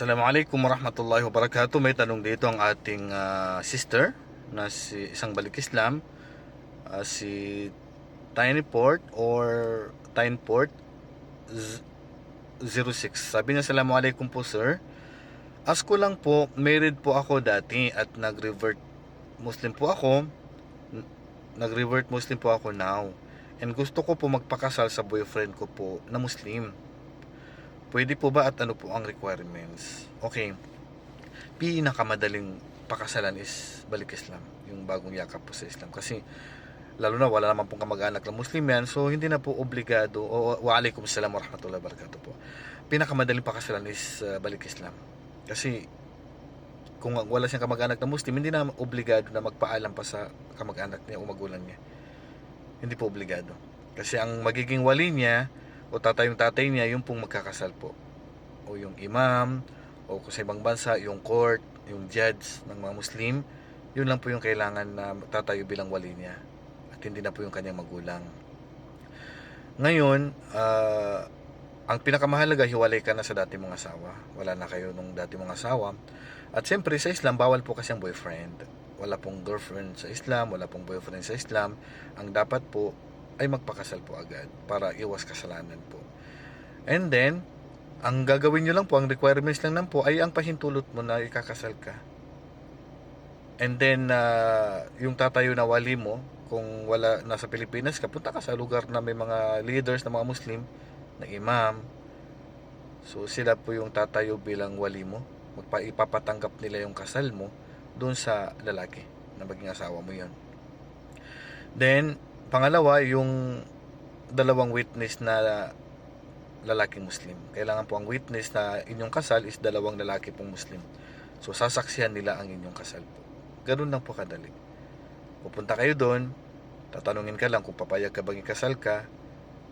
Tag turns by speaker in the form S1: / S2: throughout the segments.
S1: Assalamualaikum warahmatullahi wabarakatuh. May tanong dito ang ating ah, sister na si isang balik Islam, ah, si Tiny Port or Tiny Port Z- 06. Sabi niya, Assalamualaikum po sir. Ask ko lang po, married po ako dati at nag-revert Muslim po ako. Nag-revert Muslim po ako now. And gusto ko po magpakasal sa boyfriend ko po na Muslim. Pwede po ba at ano po ang requirements? Okay. Pinakamadaling pakasalan is balik Islam. Yung bagong yakap po sa Islam. Kasi lalo na wala naman pong kamag-anak na Muslim yan. So hindi na po obligado. O, wa alaikum salam wa rahmatullahi barakatuh po. Pinakamadaling pakasalan is uh, balik Islam. Kasi kung wala siyang kamag-anak na Muslim, hindi na obligado na magpaalam pa sa kamag-anak niya o magulang niya. Hindi po obligado. Kasi ang magiging wali niya, o tatay yung tatay niya, yung pong magkakasal po. O yung imam, o kung sa ibang bansa, yung court, yung judge ng mga Muslim, yun lang po yung kailangan na tatayo bilang wali niya. At hindi na po yung kanyang magulang. Ngayon, ah, ang pinakamahalaga, hiwalay ka na sa dati mong asawa. Wala na kayo nung dati mong asawa. At siyempre sa Islam, bawal po kasi ang boyfriend. Wala pong girlfriend sa Islam, wala pong boyfriend sa Islam. Ang dapat po ay magpakasal po agad para iwas kasalanan po. And then, ang gagawin nyo lang po, ang requirements lang lang po ay ang pahintulot mo na ikakasal ka. And then, ah, yung tatayo na wali mo, kung wala nasa Pilipinas ka, punta ka sa lugar na may mga leaders na mga Muslim, na imam. So, sila po yung tatayo bilang wali mo. Magpa nila yung kasal mo doon sa lalaki na maging asawa mo yon. Then, pangalawa, yung dalawang witness na lalaking Muslim. Kailangan po ang witness na inyong kasal is dalawang lalaki pong Muslim. So, sasaksihan nila ang inyong kasal po. Ganun lang po kadali. Pupunta kayo doon, tatanungin ka lang kung papayag ka bang ikasal ka,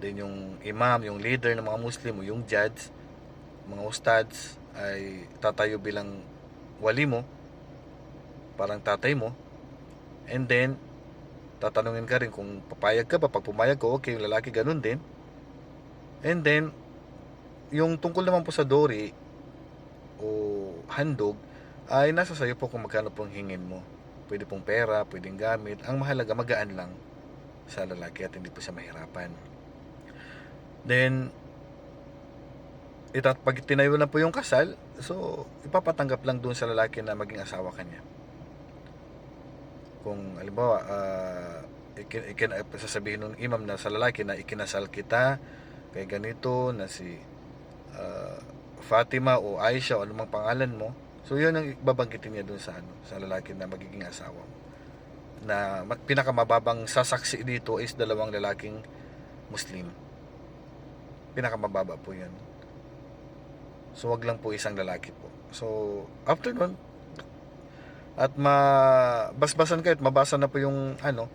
S1: then yung imam, yung leader ng mga Muslim, o yung judge, mga ustads, ay tatayo bilang wali mo, parang tatay mo, and then, tatanungin ka rin kung papayag ka ba, pag pumayag ka, okay, yung lalaki ganun din, and then, yung tungkol naman po sa dori, o handog, ay nasa sayo po kung magkano pong hingin mo. Pwede pong pera, pwedeng gamit. Ang mahalaga, magaan lang sa lalaki at hindi po siya mahirapan. Then, itat pag tinayo na po yung kasal, so ipapatanggap lang doon sa lalaki na maging asawa kanya. Kung halimbawa, uh, ikin, ikin, sasabihin ng imam na sa lalaki na ikinasal kita kay ganito na si uh, Fatima o Aisha o anumang pangalan mo. So yun ang babanggitin niya doon sa ano, sa lalaki na magiging asawa mo. Na ma- pinakamababang sasaksi dito is dalawang lalaking Muslim. Pinakamababa po 'yan. So wag lang po isang lalaki po. So after nun at mabasbasan kayo at mabasa na po yung ano,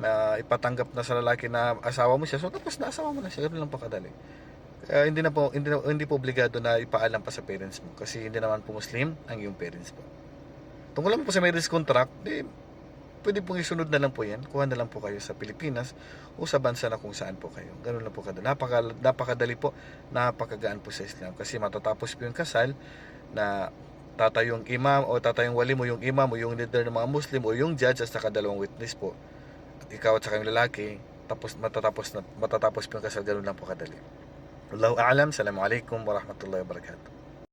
S1: na ipatanggap na sa lalaki na asawa mo siya. So tapos na asawa mo na siya. Ganun lang po kadali. Kaya hindi na po hindi, na, hindi po obligado na ipaalam pa sa parents mo kasi hindi naman po Muslim ang iyong parents po. Tungkol lang po sa marriage contract, di, pwede pong isunod na lang po yan. Kuha na lang po kayo sa Pilipinas o sa bansa na kung saan po kayo. Ganun lang po kadali. Napaka, napakadali po, napakagaan po sa Islam kasi matatapos po yung kasal na tatayong imam o tatayong wali mo yung imam o yung leader ng mga Muslim o yung judge at saka dalawang witness po. At ikaw at saka yung lalaki, tapos matatapos na matatapos po yung kasal ganun lang po kadali. Allahu a'lam. Assalamualaikum warahmatullahi wabarakatuh.